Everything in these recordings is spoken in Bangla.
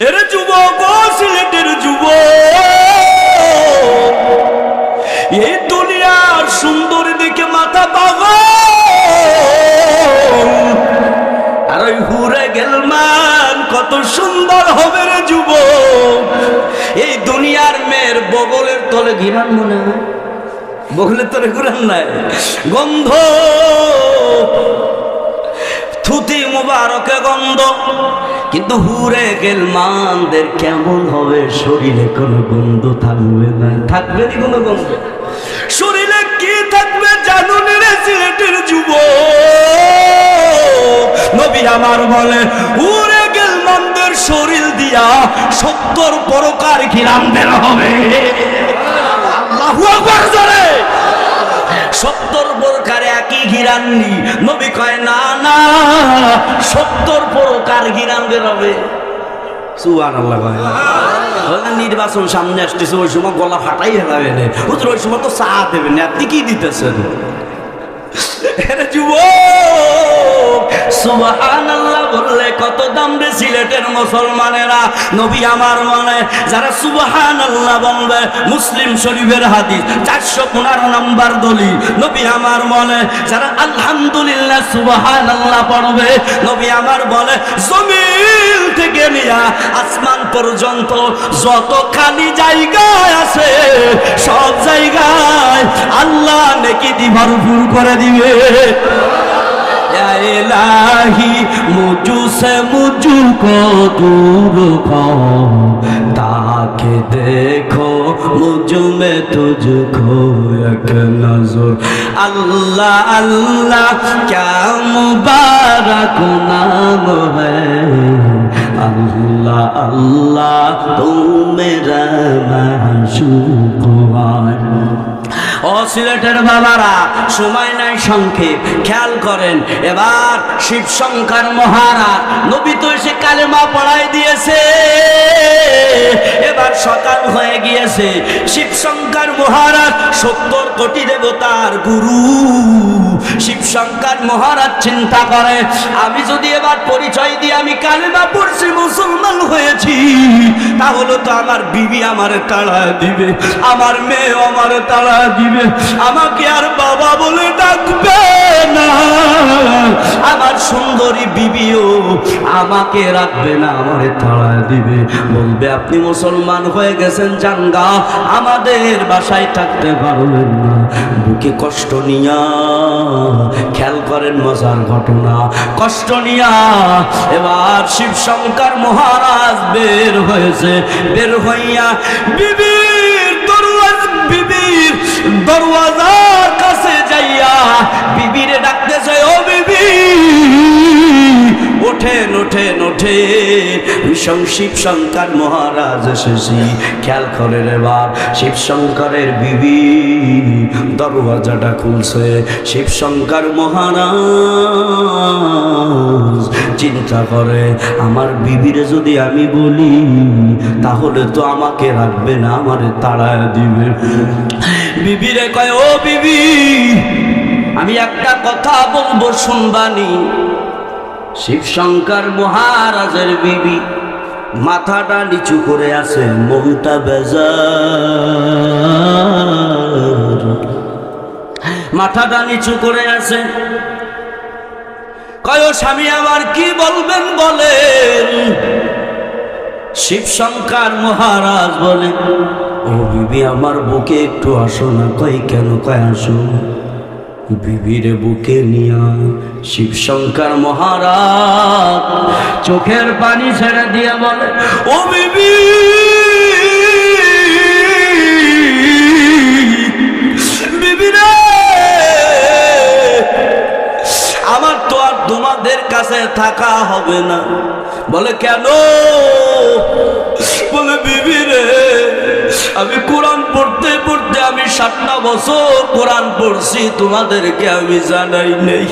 এর যুবক সিলেটের যুব এই দুনিয়ার সুন্দর দিকে মাথা পাগল আর ওই হুরে গেলমান কত সুন্দর হবে রে যুব এই দুনিয়ার মেয়ের বগলের তলে ঘিরান মনে হয়। বগলের তলে ঘুরান নাই। গন্ধ। থুতি মুবারকে গন্ধ। কিন্তু হুরে গেল মানদের কেমন হবে? শরীরে কোনো গন্ধ থাকবে না। থাকবে কি কোনো গন্ধ? শরীরে কি থাকবে জানুন রে সিলেটের যুব নবী আমার বলে, হুরে গেলমানদের শরীর দিয়া সত্তর পরকার ঘিরান বের হবে। আল্লাহু আকবার জোরে। সত্তর প্রকার একই ঘিরাননি নবী কয়, না না, সত্তর প্রকার ঘিরান বেরোবে সুবান নির্বাচন সামনে আসতেছে, ওই সময় গলা ফাটাই হেলাবে না। হুজুর ওই সময় তো চা দেবেন আপনি কি দিতেছেন? সুবহানাল্লাহ বললে কত দাম সিলেটের মুসলমানেরা? নবী আমার মনে, যারা সুবহানাল্লাহ বলবে, মুসলিম শরীফের হাদিস দলি নবী আমার মনে, যারা আলহামদুলিল্লাহ সুবহানাল্লাহ পড়বে, নবী আমার বলে, জমিন থেকে নিয়া আসমান পর্যন্ত যত খালি জায়গায় আছে, সব জায়গায় আল্লাহ নেকি দি ভরপুর করে দিবে। इलाही मुझू से मुझू को दूर खो ताकि देखो मुझ में तुझको एक नजर अल्लाह अल्लाह क्या मुबारक नाम है अल्लाह अल्लाह तू मेरा माशूक है ও সিলেটের বাবারা, সময় নাই সংক্ষেপ, খেয়াল করেন, এবার শিবশঙ্কর মহারাজ, নবী তো এসে কালেমা পড়াই দিয়েছে। এবার সকাল হয়ে গিয়েছে শিবশঙ্কর মহারাজ সত্তর কোটি দেবতার গুরু। শিব শঙ্কর মহারাজ চিন্তা করে, আমি যদি এবার পরিচয় দিয়ে আমি কালেমা পড়ছি, মুসলমান হয়েছি, তাহলে তো আমার বিবি আমার তাড়া দিবে, আমার মেয়ে আমার তাড়া দিবে, আমাকে আর বাবা বলে ডাকবে না। আমার সুন্দরী বিবিও আমাকে রাখবে না, আমার তাড়া দিবে। বলবে, আপনি মুসলমান হয়ে গেছেন জাঙ্গা আমাদের বাসায় থাকতে পারবেন না, বুকে কষ্ট নিয়া। খেয়াল করেন, মজার ঘটনা। কষ্ট নিয়া এবার শিব শঙ্কর মহারাজ বের হয়েছে। বের হইয়া বিবির দরওয়াজ বিবির দরওয়াজার কাছে যাইয়া বিবিরে ডাকতেছে, ও বিবি! ওঠেন ওঠেন ওঠেন ভীষণ শিব শঙ্কর মহারাজ এসেছি। খেয়াল করেন এবার শিব শঙ্করের বিবি দরওয়াজাটা খুলছে। শিব শঙ্কর মহারাজ চিন্তা করে, আমার বিবিরে যদি আমি বলি, তাহলে তো আমাকে রাখবে না, আমারে তাড়ায় দিবে। বিবিরে কয়, ও বিবি, আমি একটা কথা বলব শুনবানি। শিব শঙ্কর মহারাজের বিবি মাথাটা নিচু করে আছে মনটা বেজার। মাথাটা নিচু করে আছে। কয় স্বামী আমার কি বলবেন বলেন? শিব শঙ্কর মহারাজ বলে, ও বিবি, আমার বুকে একটু আসো না, কই কেন কয় আসো? বিবির বুকে নিয়া শিব শঙ্কর মহারাজ চোখের পানি ছেড়ে দিয়ে বলে, ও বিবি তো আর তোমাদের কাছে থাকা হবে না। বলে, কেন? বলে, বিবি রে, আমি কোরআন পড়তে পড়তে আমি সাতটা বছর কোরআন পড়ছি, তোমাদেরকে আমি জানাই নেই।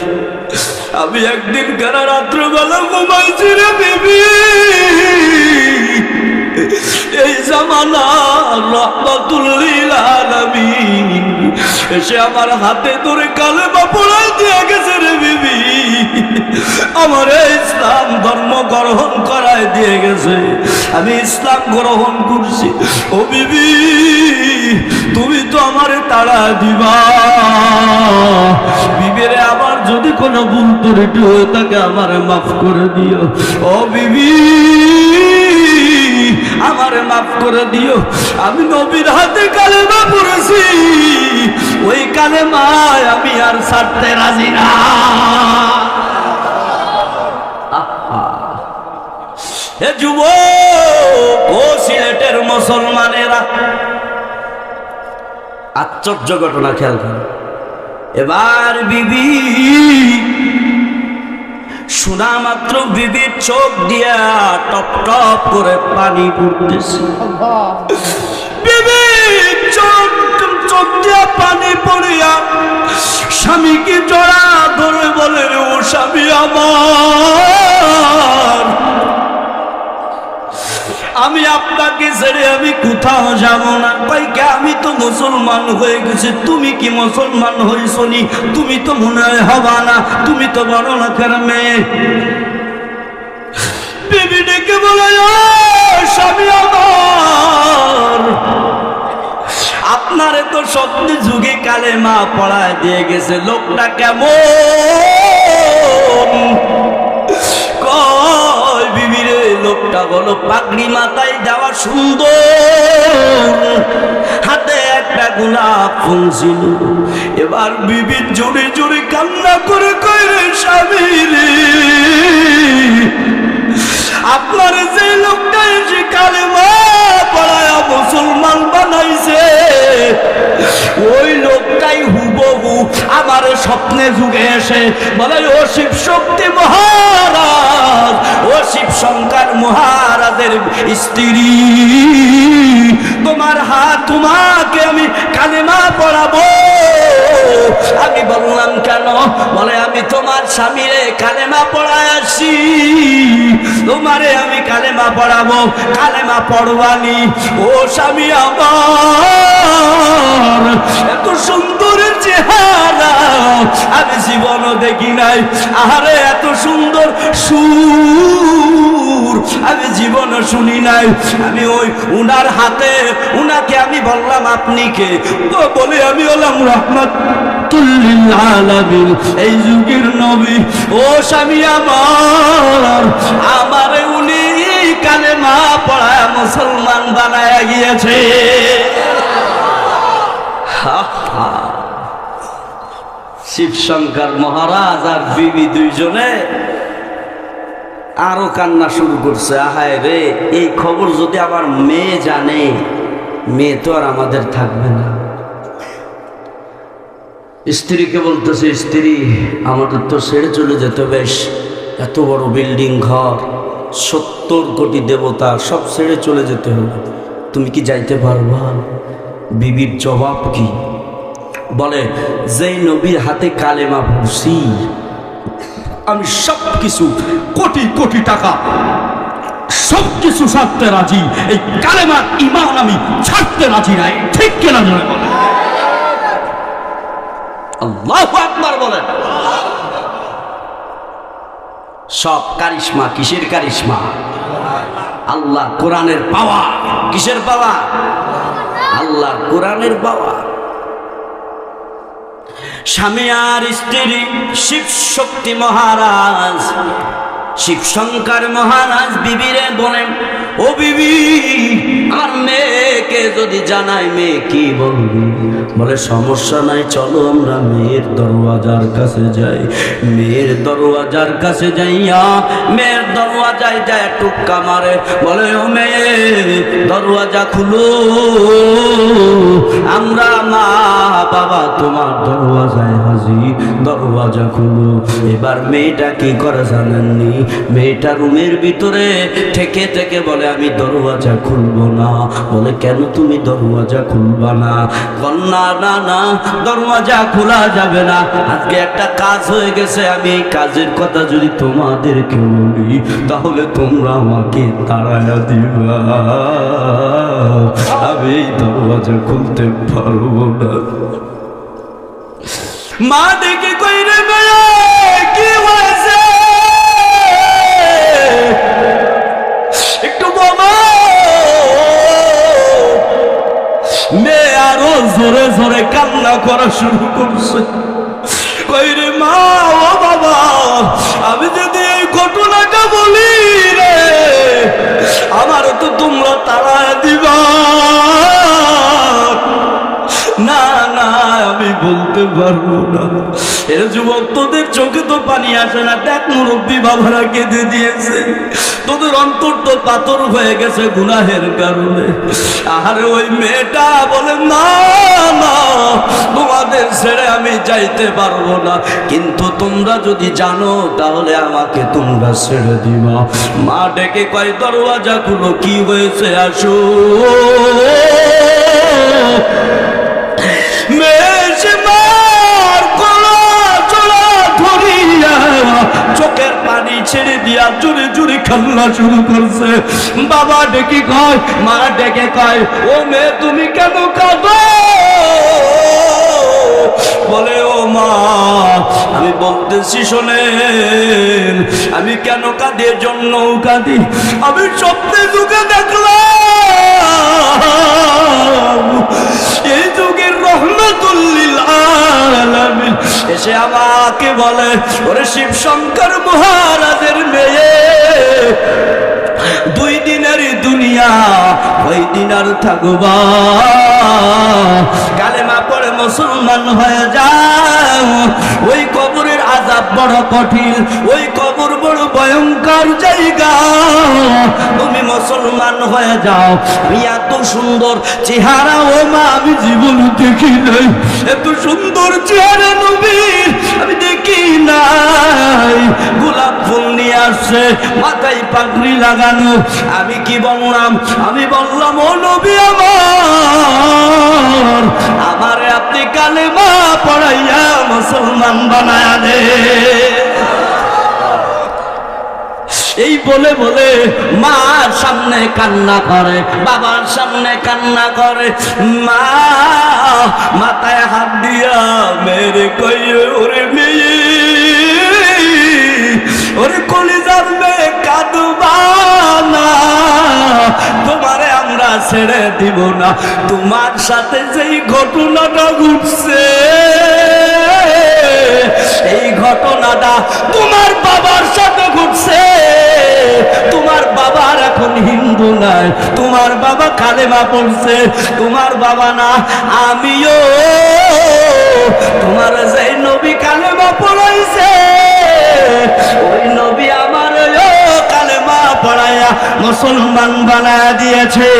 আমি একদিন কেন রাত্রবেলা ঘুমাইছি রে, বিবি। এই জামানা রহমতুল্লিল আলামিন এসে আমার হাতে ধরে কালে পড়াই দিয়ে গেছে রে বিবি। আমার ইসলাম ধর্ম গ্রহণ করায় দিয়ে গেছে। আমি ইসলাম গ্রহণ করছি। ও বিবি, তুমি তো আমারে তাড়া দিবা। বিবেরে আমার যদি কোনো ভুল ত্রুটি হয়ে থাকে, আমারে মাফ করে দিও। ও বিবি আমারে মাফ করে দিও। আমি নবীর হাতে কালেমা পড়েছি। ওই কালেমায় আমি আর ছাড়তে রাজি না। হে যুব ও সিলেটের মুসলমানেরা, আশ্চর্য ঘটনা খেয়াল করো। এবার বিবি শোনা মাত্র বিবির চোখ দিয়া টপ টপ করে পানি পড়তেছে। বিবি চোখ চোখ দিয়া পানি পড়িয়া স্বামীকে জড়া ধরে বলে, ও স্বামী আমার আমি আপনাকে ছেড়ে আমি কোথাও যাব না। কইকে আমি তো মুসলমান হয়ে গেছি, তুমি কি মুসলমান হইছনি তুমি তো মনে হয় হবা না, তুমি তো বড় লোকের মেয়ে। বিবি ডেকে বলে স্বামী আমার, আপনারে তো সত্যি যুগে কালে মা পড়ায় দিয়ে গেছে, লোকটা কেমন? লোকটা বলো, পাগড়ি মাথায় যাওয়া সুন্দর। হাতে একটা গোলাপ ফুল ছিল। এবার বিবির জোরে জোরে কান্না করে কয় রে স্বামী আপনার যে লোকটা এসে কালে মা পড়ায়া মুসলমান বানাইছে, ওই লোকটাই হুবহু আমার স্বপ্নে যুগে এসে বলে, ও শিব শক্তি মহারাজ, ও শিব শঙ্কর মহারাজের স্ত্রী, তোমার হাত তোমাকে আমি কালেমা পড়াবো। আমি বললাম, কেন? বলে, আমি তোমার স্বামীরে কালেমা পড়ায় আসি। তোমারে আমি কালেমা পড়াবো। কালেমা পড়বানি ও স্বামী আমার জীবনও দেখি নাই? আরে এত সুন্দর সুর আমি জীবনও শুনি নাই। আমি ওই উনার হাতে উনাকে আমি বললাম আপনি কে? তো বলে আমি হলাম রহমত এই যুগের নবী। ও স্বামী আমার আমারে উনি কানে মা পড়ায় মুসলমান বানায় গিয়েছে। হা, হা। শিবশঙ্কর মহারাজ আর বিবি দুইজনে আরও কান্না শুরু করছে। আহায় রে, এই খবর যদি আমার মেয়ে জানে, মেয়ে তো আর আমাদের থাকবে না। স্ত্রীকে বলতেছে, স্ত্রী, আমাদের তো ছেড়ে চলে যেতে বেশ, এত বড় বিল্ডিং ঘর, সত্তর কোটি দেবতা, সব ছেড়ে চলে যেতে হবে। তুমি কি যাইতে পারবা? বিবির জবাব কি? বলে, যেই নবীর হাতে কালেমা পড়ছি, আমি সব কিছু কোটি কোটি টাকা সব কিছু ছাড়তে রাজি। এই কালেমার ইমান আমি ছাড়তে রাজি নাই। ঠিক কেনা জনে বলে আল্লাহ বলেন সব কারিশমা কিসের কারিশমা? আল্লাহ কোরআনের পাওয়া কিসের পাওয়া আল্লাহ কোরআনের পাওয়া স্বামী আর স্ত্রী, শিব শক্তি মহারাজ। শিব শঙ্কর মহারাজ বিবিরে বলেন, ও বিবি, আমার মেয়েকে যদি জানাই, মেয়ে কি বলবি? বলে, সমস্যা নাই, চলো আমরা মেয়ের দরওয়াজার কাছে যাই। মেয়ের দরওয়াজার কাছে যাইয়া মেয়ের দরওয়াজায় যায়, টুক্কা মারে। বলে, ও মেয়ে, দরওয়াজা খুলো। আমরা মা বাবা তোমার দরওয়াজায় হাজি দরওয়াজা খুলো। এবার মেয়েটা কি করে জানেননি? মেয়েটা রুমের ভিতরে থেকে থেকে বলে, আমি দরওয়াজা খুলবো না। বলে, কেন তুমি দরওয়াজা খুলবা না? কন্যা না না, দরওয়াজা খোলা যাবে না। আজকে একটা কাজ হয়ে গেছে, আমি এই কাজের কথা যদি তোমাদেরকে বলি, তাহলে তোমরা আমাকে তাড়ায়া দিবা। আমি এই দরওয়াজা খুলতে পারব না। মা দেখে কইরে জোরে জোরে কান্না করা শুরু করছে। কইরে মা, ও বাবা, আমি যদি এই ঘটনাটা বলি রে আমার তো তোমরা তারা বলতে পারব না। এর যুবক, তোদের চোখে তো পানি আসে না। দেখ মুরব্বী বাবারা কেঁদে দিয়েছে। তোদের অন্তর তো পাথর হয়ে গেছে গুনাহের কারণে। আরে ওই মেয়েটা বলে না না তোমাদের ছেড়ে আমি যাইতে পারব না। কিন্তু তোমরা যদি জানো, তাহলে আমাকে তোমরা ছেড়ে দিবা। মা ডেকে কয় দরওয়াজা গুলো কি হয়েছে? আসো। চোখের পানি ছেড়ে দিয়া জুড়ে জুড়ে খাল্লা শুরু করছে। বাবা ডেকে কয়, মা ডেকে কয়, ও মেয়ে, তুমি কেন কাঁদো? বলে, ও মা, আমি বলতেছি শোনেন, আমি কেন কাঁদি? জন্য কাঁদি। আমি স্বপ্নে যুগে দেখলাম, এই যুগের রহমতুল্লিল আলামিন এসে আমাকে বলে, ওরে শিব শঙ্কর মহারাজের মেয়ে, দুই দিনের দুনিয়া, ওই দিন আর থাকবা কালেমা পড়ে মুসলমান হয়ে যাও। ওই কবরের আজাব বড় কঠিন, ওই কবর বড় ভয়ঙ্কর জায়গা। তুমি মুসলমান হয়ে যাও। আমি এত সুন্দর চেহারা ও মা, আমি জীবন দেখি নাই। এত সুন্দর চেহারা নবীর, আমি দেখি নাই। গোলাপ ফুল নিয়ে আসছে, মাথায় পাগড়ি লাগানো। আমি কি বললাম? আমি বললাম, ও নবী আমার, আমারে আপনি কালে মা পড়াইয়া মুসলমান বানায়া দে। এই বলে বলে মার সামনে কান্না করে, বাবার সামনে কান্না করে। মা, মাথায় হাত দিয়া মেরে কইয়ে, ওরে মেয়ে, ওরে কলিজার মেয়ে কাঁদবা না। তোমারে আমরা ছেড়ে দিব না। তোমার সাথে যেই ঘটনাটা ঘটছে, এই ঘটনাটা তোমার বাবার সাথে ঘটছে। তোমার বাবার এখন হিন্দু নাই, তোমার বাবা কালেমা পড়ছে, তোমার বাবা না, আমিও। তোমার যে নবী কালেমা পড়াইছে, ওই নবী আমার কালেমা পড়াইয়া মুসলমান বানায় দিয়েছে।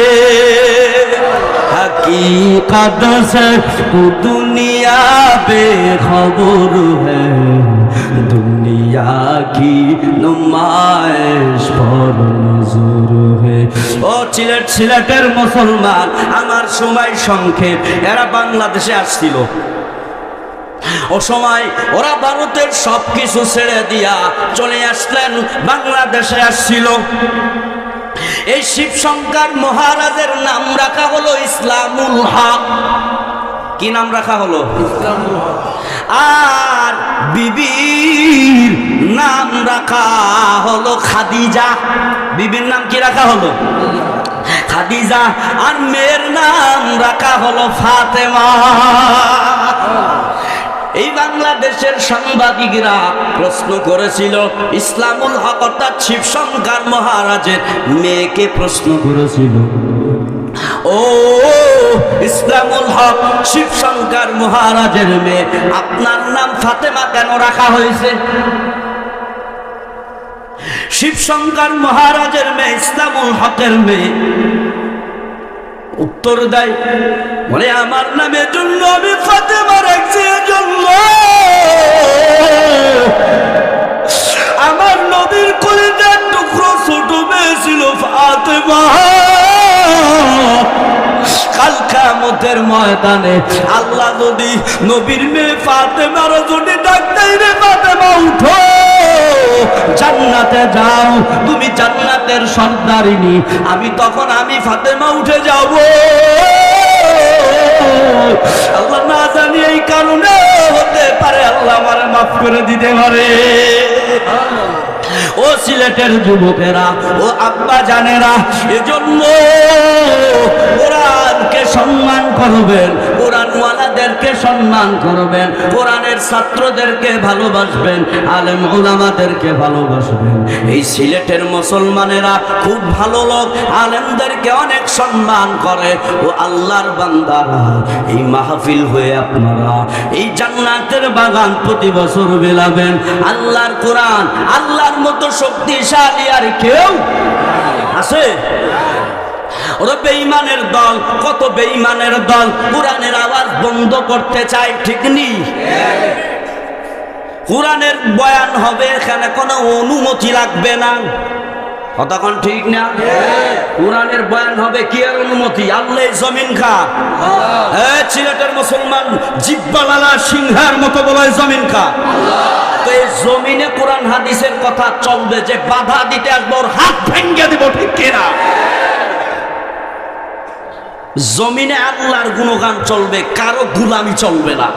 हकीकत से तू दुनिया बेखबर है दुनिया की नुमाइश पर नजर है ও সিলেট সিলেটের মুসলমান আমার সময় সংক্ষেপ এরা বাংলাদেশে আসছিল ও সময় ওরা ভারতের সব কিছু ছেড়ে দিয়া চলে আসলেন বাংলাদেশে আসছিল এই শিব শঙ্কর মহারাজের নাম রাখা হলো ইসলামুল হক। কি নাম রাখা হলো? আর বিবির নাম রাখা হলো খাদিজা। বিবির নাম কি রাখা হলো? খাদিজা। আর মেয়ের নাম রাখা হলো ফাতেমা। এই বাংলাদেশের সাংবাদিকরা প্রশ্ন করেছিল, ইসলামুল হক অর্থাৎ শিবশঙ্কর মহারাজের মেয়েকে প্রশ্ন করেছিল। ও, ইসলামুল হক শিবশঙ্কর মহারাজের মেয়ে, আপনার নাম ফাতেমা কেন রাখা হয়েছে? শিবশঙ্কর মহারাজের মেয়ে, ইসলামুল হকের মেয়ে। উত্তর দেয়, বলে, আমার নামে জন্য আমি ফাতেমা রাখছি জন্য। আমার নবীর কলিজার টুকরো ছোট মেয়ে ছিল ফাতেমা। কাল কামতের ময়দানে আল্লাহ যদি নবীর মেয়ে ফাতেমার যদি ডাক্তার ফাতেমা, উঠো। জান্নাতে যাও, তুমি জান্নাতের সর্দারিনী আমি তখন আমি ফাতেমা উঠে যাব। আল্লাহ না জানি এই কারণে হতে পারে আল্লাহ আমার মাফ করে দিতে পারে। ও সিলেটের যুবকেরা, ও আব্বা জানেরা, এজন্য কোরআনকে সম্মান করবেন। কোরআনওয়ালাদেরকে সম্মান করবেন, কোরআনের ছাত্রদেরকে ভালোবাসবেন, আলেম ওলামাদেরকে ভালোবাসবেন। এই সিলেটের মুসলমানেরা খুব ভালো লোক, আলেমদেরকে অনেক সম্মান করে। ও আল্লাহর বান্দারা, এই মাহফিল হয়ে আপনারা এই জান্নাতের বাগান প্রতি বছর বিলাবেন আল্লাহর কোরআন, আল্লাহর মতো শক্তিশালী আর কেউ আছে? ওরা বেঈমানের দল, কত বেঈমানের দল, কোরআনের আওয়াজ বন্ধ করতে চায়, ঠিক নেই কোরআনের বয়ান হবে, এখানে কোনো অনুমতি লাগবে না। কতক্ষণ ঠিক না? কোরআনের বয়ান হবে, কি আর অনুমতি? আল্লাহ জমিন খা। সিলেটের মুসলমান জিব্বালালা সিংহার মতো বলে জমিন খা। তো এই জমিনে কোরআন হাদিসের কথা চলবে, যে বাধা দিতে আসব হাত ভেঙ্গে দিব, ঠিক কিনা? জমিনে আল্লাহর গুণগান চলবে, কারও গুলামি চলবে না।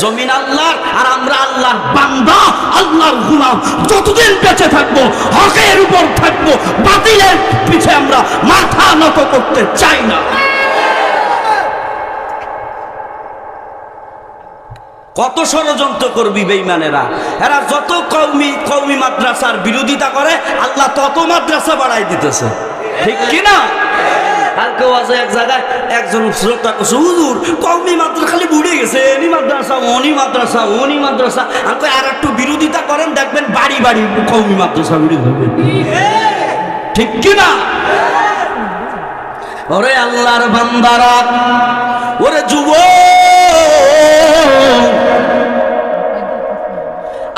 জমিন আল্লাহর, আর আমরা আল্লাহর বান্দা, আল্লাহর গুলাম। যতদিন বেঁচে থাকব, হকের উপর থাকব, বাতিলের পিছে আমরা মাথা নত করতে চাই না। কত ষড়যন্ত্র করবি বেইমানেরা? এরা যত কৌমি কৌমি মাদ্রাসার বিরোধিতা করে, আল্লাহ তত মাদ্রাসা বাড়াই দিতেছে। ঠিক কি না কালকে আছে এক জায়গায়, একজন শ্রোতা করছে হুজুর কৌমি মাদ্রাসা খালি বুড়ে গেছে, এনি মাদ্রাসা অনি মাদ্রাসা অনি মাদ্রাসা। আমাকে আর একটু বিরোধিতা করেন, দেখবেন বাড়ি বাড়ি কৌমি মাদ্রাসা বিরোধী হবে। ঠিক কি না ওরে আল্লাহর বান্দারা, ওরে যুবক,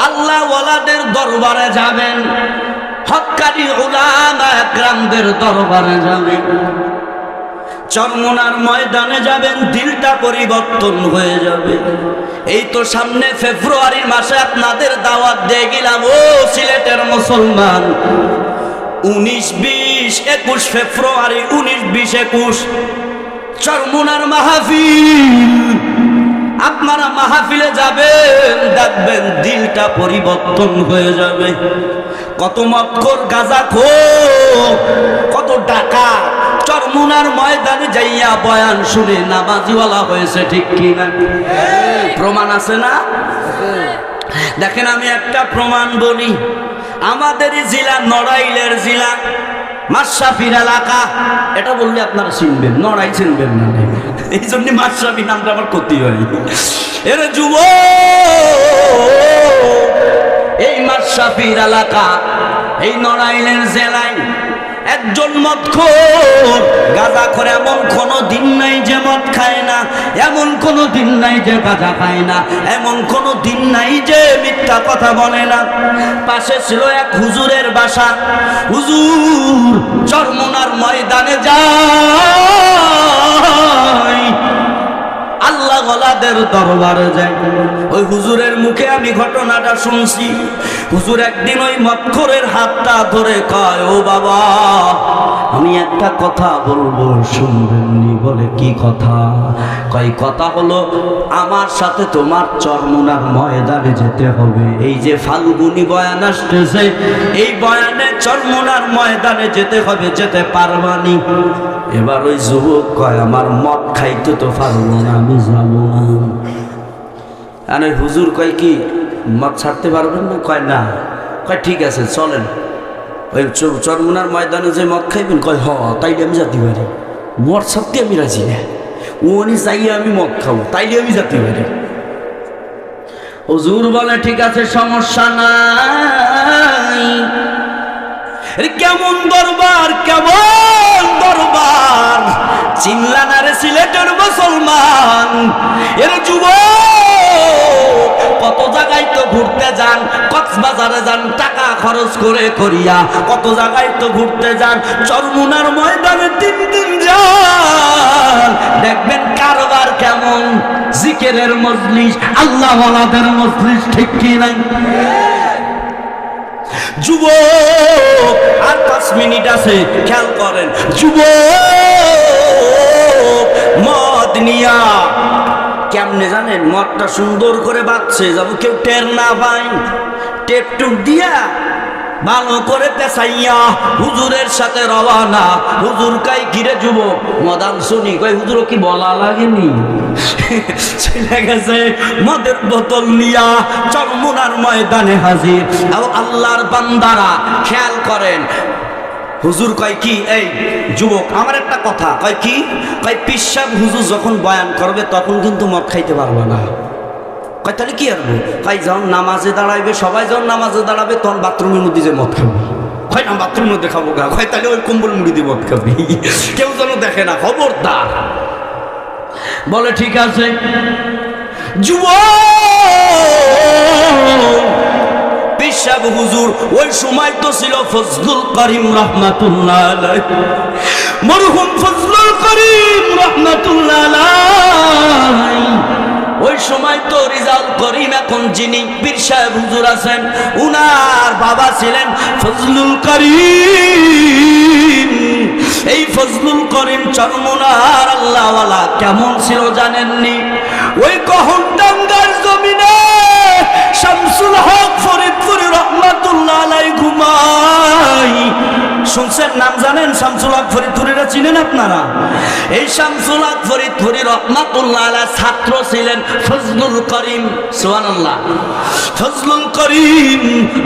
আল্লাহ ওয়ালাদের দরবারে যাবেন হক্কানি উলামা গ্রামদের দরবারে যাবেন। চরমনার ময়দানে যাবেন, দিলটা পরিবর্তন হয়ে যাবে। এই তো সামনে ফেব্রুয়ারি মাসে আপনাদের দাওয়াত দিয়ে গেলাম, ও সিলেটের মুসলমান। উনিশ বিশ একুশ ফেব্রুয়ারি, উনিশ বিশ একুশ চরমুনার মাহফিল। আপনারা মাহফিলে যাবেন, দেখবেন দিলটা পরিবর্তন হয়ে যাবে। কত মক্কর গাজা খো কত টাকা চরমুনার ময়দানে যাইয়া বয়ান শুনে নামাজিওয়ালা হয়েছে, ঠিক কি না প্রমাণ আছে না? দেখেন আমি একটা প্রমাণ বলি। আমাদের জেলা নড়াইলের জেলা মাসাফির এলাকা। এটা বললে আপনারা চিনবেন, নড়াই চিনবেন না। এই জন্য মাসাফি নামটা আমার ক্ষতি হয়। এর যুব! এই মাসাফির এলাকা, এই নড়াইলের জেলায় একজন মদ খোর গাঁজা এমন কোনো দিন নাই যে মদ খায় না, এমন কোনো দিন নাই যে গাঁজা খায় না, এমন কোনো দিন নাই যে মিথ্যা কথা বলে না। পাশে ছিল এক হুজুরের বাসা। হুজুর, চরমনার ময়দানে যায়। আল্লাহ গলাদের দরবারে যায়। ওই হুজুরের মুখে আমি ঘটনাটা শুনছি। হুজুর একদিন ওই মক্ষরের হাতটা ধরে কয়, ও বাবা, আমি একটা কথা বলব, শুনবেননি বলে কি কথা? কয়, কথা হলো, আমার সাথে তোমার চরমুনার ময়দানে যেতে হবে। এই যে ফাল্গুনি বয়ান আসতেছে, এই বয়ানে চরমুনার ময়দানে যেতে হবে, যেতে পারবানি। এবার ওই যুবক কয়, আমার মদ খাইতে তো পারব না, আমি যাব না। আর হুজুর কয় কি, মদ ছাড়তে পারবেন না? কয় না। কয়, ঠিক আছে, চলেন। ওই চরমুনার ময়দানে যে মদ খাইবেন, কয়, হ, তাইলে আমি যেতে পারি মদ ছাড়তে আমি রাজি না। উনি চাইয়ে আমি মদ খাব, তাইলে আমি যাতে পারি হুজুর বলে, ঠিক আছে, সমস্যা নাই। কেমন দরবার কেমন দরবার। চিনলানারে সিলেটের মুসলমান, এর যুব কত জায়গায় তো ঘুরতে যান, কক্সবাজারে যান, টাকা খরচ করে করিয়া কত জায়গায় তো ঘুরতে যান, চরমুনার ময়দানে তিন দিন যান। দেখবেন কারবার কেমন, জিকেরের মজলিস আল্লাহ মজলিস, ঠিক কি নাই? যুবক, আর পাঁচ মিনিট আছে, খেয়াল করেন। যুবক, মদ নিয়া কেমনে জানেন? মদটা সুন্দর করে বাঁচছে যেন কেউ টের না পায়। টেপ টুপ দিয়া ভালো করে পেশাইয়া হুজুরের সাথে রওয়ানা। হুজুর কাই কিরে যুব। মদান শুনি কই হুজুর কি বলা লাগেনি? চলে গেছে মদের বোতল নিয়া চরমুনার ময়দানে হাজির। আল্লাহর বান্দারা খেয়াল করেন হুজুর কয় কি? এই, যুবক, আমার একটা কথা। কয় কি? কয় পিসাব হুজুর যখন বয়ান করবে, তখন কিন্তু মদ খাইতে পারবে না। কয়, তাহলে কি আরবো কয়, যখন নামাজে দাঁড়াইবে, সবাই যখন নামাজে দাঁড়াবে, তখন বাথরুমের মধ্যে যে মদ খাবি। কয়, না, বাথরুমের মধ্যে খাব গা। কয়, তাহলে ওই কম্বল মুড়ি দিয়ে মদ খাবি। কেউ যেন দেখে না। খবরদার। বলে, ঠিক আছে। যুবক! পেশাব হুজুর, ওই সময় তো ছিল ফজলুল করিম রহমাতুল্লাহ মরহুম ফজলুল করিম রহমাতুল্লাহ ওই সময় তো রিজাল করিম এখন যিনি সাহেব হুজুর আছেন, উনার বাবা ছিলেন ফজলুল করিম। এই ফজলুল করিম চরমনার আল্লাহওয়ালা কেমন ছিল জানেননি? ওই জমিনে শামসুল হক ফরিদপুরে রহমাতুল্লাহ আলাই ঘুমাই শুনছেন নাম জানেন? শামসুল হক ফরিদপুরিরা চিনেন আপনারা? এই শামসুল হক ফরিদপুরি রহমাতুল্লাহ ছাত্র ছিলেন ফজলুল করিম, সুবহানাল্লাহ। ফজলুল করিম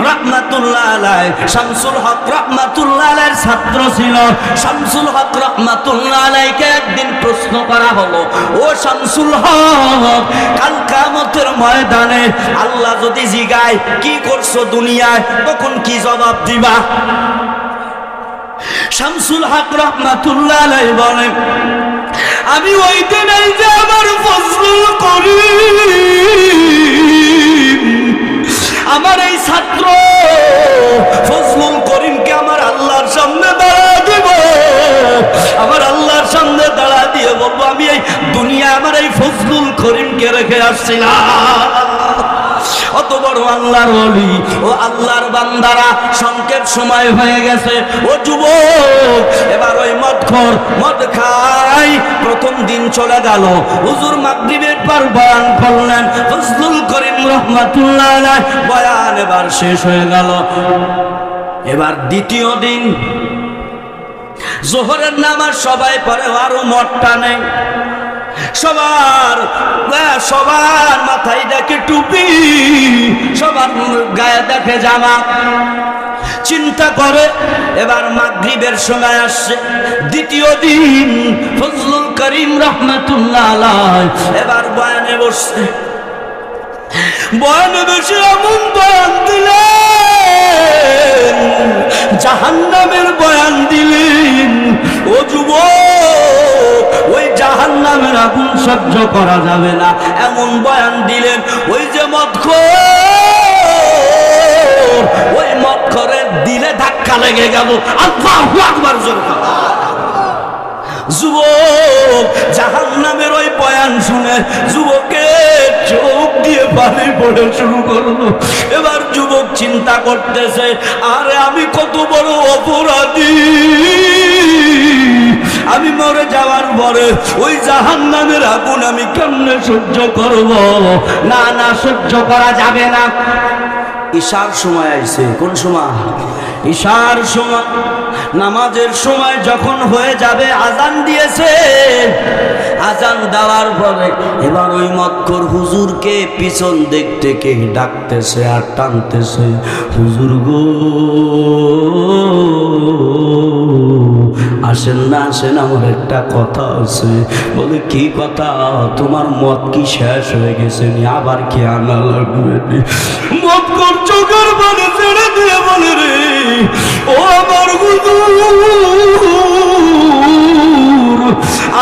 রহমাতুল্লাহ আলাই শামসুল হক রহমাতুল্লাহ আলাইর ছাত্র ছিল। শামসুল হক রহমাতুল্লাহ আলাইকে একদিন প্রশ্ন করা হলো, ও শামসুল হক, কাল কামতের ময়দানে আল্লাহ যদি জিগায়, কি করছ দুনিয়ায়? তখন কি জবাব দিবা? শামসুল হক রহমাতুল্লাহ বলেন আমি ওই দিন এই যে আমার ফজলুল করি আমার এই ছাত্র ফজলুল করিমকে আমার আল্লাহর সামনে দাঁড়া দেব, আমার আল্লাহর সামনে দাঁড়া দিয়ে বলব, আমি এই দুনিয়া আমার এই ফজলুল করিমকে রেখে আসছিলাম আল্লাহর অলি ও আল্লাহর বান্দারা, সংকেত সময় হয়ে গেছে। ও যুবক, এবার ওই মদ খোর, মদ খাই। প্রথম দিন চলে গেল। হুজুর মাগরিবের পর বয়ান করলেন, ফজলুল করিম রহমাতুল্লাহ বয়ান এবার শেষ হয়ে গেল। এবার দ্বিতীয় দিন। জোহরের নামাজ সবাই পরে আরও মদ টানে সবার সবার মাথায় দেখে টুপি, সবার গায়ে দেখে জামা। চিন্তা করে, এবার মাগরিবের সময় আসছে, দ্বিতীয় দিন ফজলুল করিম রহমাতুল্লাহ এবার বয়ানে বসছে। বয়ানে বসে এমন বয়ান দিলেন, জাহান্নামের বয়ান দিলেন, ও যুব ওই জাহান্নামের আগুন সহ্য করা যাবে না। এমন বয়ান দিলেন, ওই যে মদ ওই মদ দিলে ধাক্কা লেগে গেল। আল্লাহু আকবার জোর। যুবক জাহান নামের ওই বয়ান শুনে যুবকের চোখ দিয়ে পানি পড়ে শুরু করল। এবার যুবক চিন্তা করতেছে, আরে আমি কত বড় অপরাধী। আমি মরে যাওয়ার পরে ওই জাহান নামের আগুন আমি কেমনে সহ্য করব? না না, সহ্য করা যাবে না। ঈশার সময় আইছে। কোন সময়? ঈশার সময়। নামাজের সময় যখন হয়ে যাবে, আজান দিয়েছে। আজান দেওয়ার পরে এবার ওই মক্কর হুজুরকে পিছন দিক থেকে ডাকতেছে আর টানতেছে, হুজুর গো। আসেন না, আসেন, আমার একটা কথা আছে। বলে, কি কথা? তোমার মত কি শেষ হয়ে গেছে নি? আবার কি আনা লাগবে মত কর চোখের বলে ছেড়ে দিয়ে বলে রে। ও আমার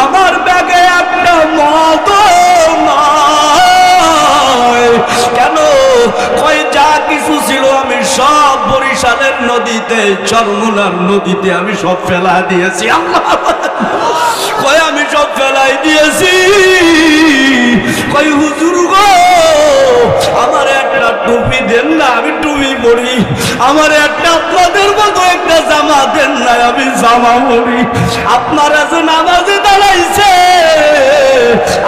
আমার ব্যাগে একটা মত কেন কয় আমি সব ফেলা দিয়েছি। কয়, আমি সব ফেলাই দিয়েছি। কয়, হুজুর গো, আমার একটা টুপি দেন না, আমি টুপি পরি। আমার একটা আপনাদের মতো একটা জামা দেন না, আমি জামা পরি। আপনারা যে নামাজে দাঁড়াইছে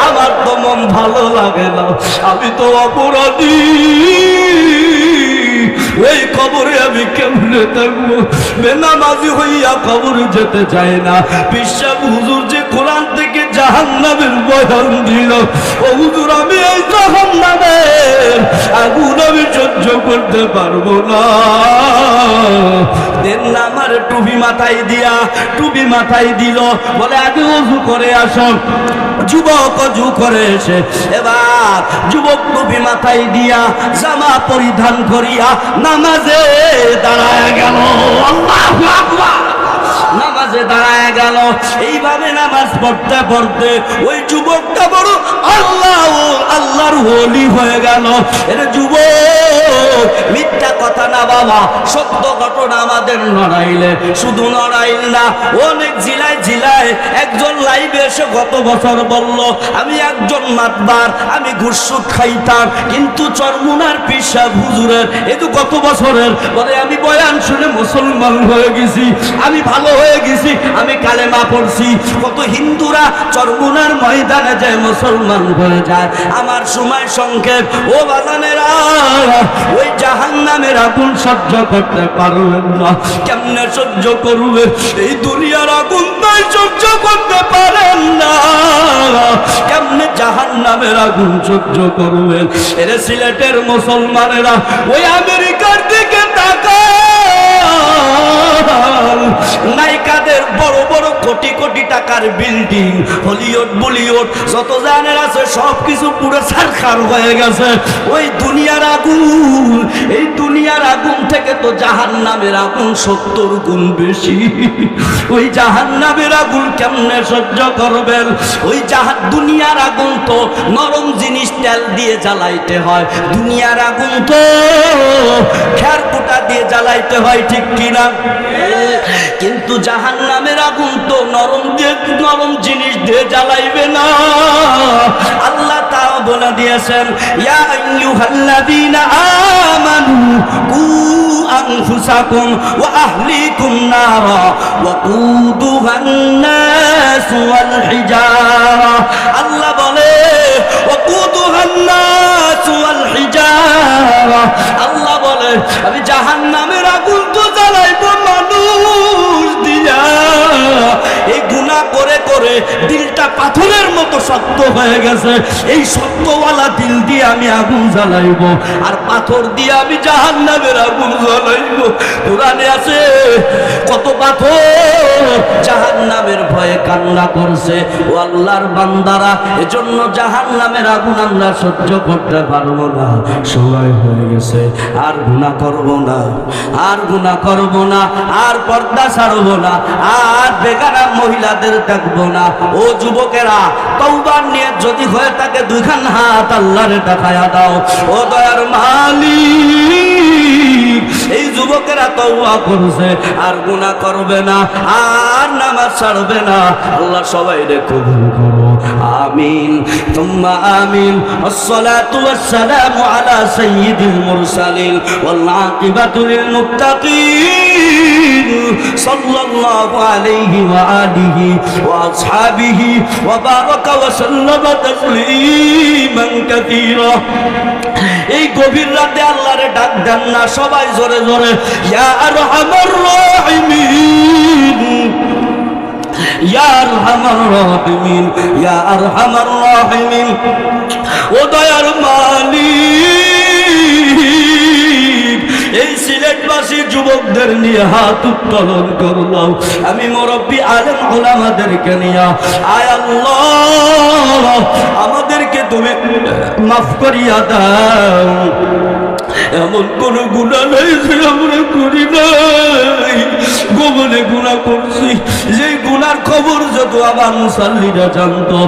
আমার তো মন ভালো লাগে না। আমি তো অপরাধী। এই কবরে আমি কেমনে থাকব? বেনামাজি হইয়া কবরে যেতে চাই না। বিশ্বাস হুজুর যে কোরআন জাহান্নামের বয়ান দিল। হুজুর, আমি এই জাহান্নামের আগুন আমি সহ্য করতে পারব না। দেন না আমার টুপি মাথায় দিয়া, টুপি মাথায় দিল। বলে, আগে অজু করে আসো যুবক অজু করে এসে, এবার যুবক টুপি মাথায় দিয়া জামা পরিধান করিয়া নামাজে দাঁড়ায় গেল। আল্লাহু আকবার। নামাজে দাঁড়ায় গেল। এইভাবে নামাজ পড়তে পড়তে ওই যুবকটা বড় আল্লাহ, আল্লাহর হলি হয়ে গেল। এটা যুবক না বাবা, সত্য ঘটনা আমাদের নড়াইলে শুধু নড়াইল না, অনেক জেলায় জেলায় একজন লাইভে এসে গত বছর বলল, আমি একজন মাতবার, আমি ঘুষুক খাইতাম, কিন্তু চরমুনার পিসা হুজুরের, এ তো গত বছরের। বলে, আমি বয়ান শুনে মুসলমান হয়ে গেছি, আমি ভালো হয়ে গেছি, আমি কালেমা পড়ছি। কত হিন্দুরা চরমুনার ময়দানে যায়, মুসলমান হয়ে যায়। আমার সময় সংক্ষেপ ও বাজানেরা ওই জাহান নামের আগুন সহ্য করতে পারবেন না। কেমনে সহ্য করবে? এই দুনিয়ার আগুন তাই সহ্য করতে পারেন না। কেমনে জাহান নামের আগুন সহ্য করবেন? এরে সিলেটের মুসলমানেরা ওই আমেরিকার দিকে তাকান নায়িকাদের বড় বড় কোটি কোটি টাকার বিল্ডিং হলিউড বলিউড যত জানের আছে সব কিছু পুরো সারখার হয়ে গেছে। ওই দুনিয়ার আগুন, এই দুনিয়ার আগুন থেকে তো জাহান নামের আগুন সত্তর গুণ বেশি। ওই জাহান নামের আগুন কেমনে সহ্য করবেন? ওই জাহান দুনিয়ার আগুন তো নরম জিনিস তেল দিয়ে জ্বালাইতে হয়। দুনিয়ার আগুন তো খের কুটা দিয়ে জ্বালাইতে হয়, ঠিক কিনা? কিন্তু জাহান নামের আগুন তো নরম দিয়ে, নরম জিনিস দিয়ে জ্বালাইবে না। আল্লাহ তা বলে দিয়েছেন, ইয়া আইয়ুহাল্লাযীনা আমানু আল্লাহ বলে, ওয়া আগুন তো দিলটা পাথরের হয়ে গেছে। এই শক্তওয়ালা দিল দিয়ে আমি আগুন জ্বালাইব, আর পাথর দিয়ে আমি জাহান্নামের আগুন জ্বালাইব। কোরআনে আছে, কত পাথর জাহান্নামের ভয়ে কান্না করছে। ও আল্লাহর বান্দারা, এজন্য জাহান্নামের আগুন আমরা সহ্য করতে পারব না। সময় হয়ে গেছে, আর গুনাহ করব না, আর গুনাহ করব না, আর পর্দা ছাড়বো না, আর বেগানা মহিলাদের দেখব না। ও যুবকেরা তৌবার নিয়ে যদি হয়ে থাকে দুইখান হাত, আল্লাহর দেখায়া দাও। ও দয়ার মালি এই যুবকেরা তো করছে, আর গুনাহ করবে না, আর নামাজ ছাড়বে না। আল্লাহ সবাই রে কবুল করো। আমিন। তুম্মা আমিন। আসসালাতু ওয়াসসালামু আলা সাইয়্যিদিল মুরসালিন ওয়াল আকিবাতু মুত্তাকিন। সাল্লাল্লাহু আলাইহি ওয়া আলিহি ওয়া আসহাবিহি ওয়া বারাকা ওয়া সাল্লামা তাসলিমান কাসীরা। এই গভীর রাতে আল্লাহরে ডাক দেন না, সবাই জোরে জোরে, ইয়া আর রাহিমিন। ইয়া আরহামার রাহিমিন, ইয়া আরহামার রাহিমিন, ও মালিক, এই সিলেটবাসী যুবকদের নিয়ে হাত উত্তোলন করলাম আমি মুরব্বী আলেম ওলামাদেরকে নিয়ে, আয় আল্লাহ, আমাদেরকে তুমি মাফ করিয়া দাও। এমন কোন গুণা নাই যে আমরা করি নাই। গোপনে গুণা করছি। যে গুণার খবর যত আবার মুসাল্লিরা জানতো।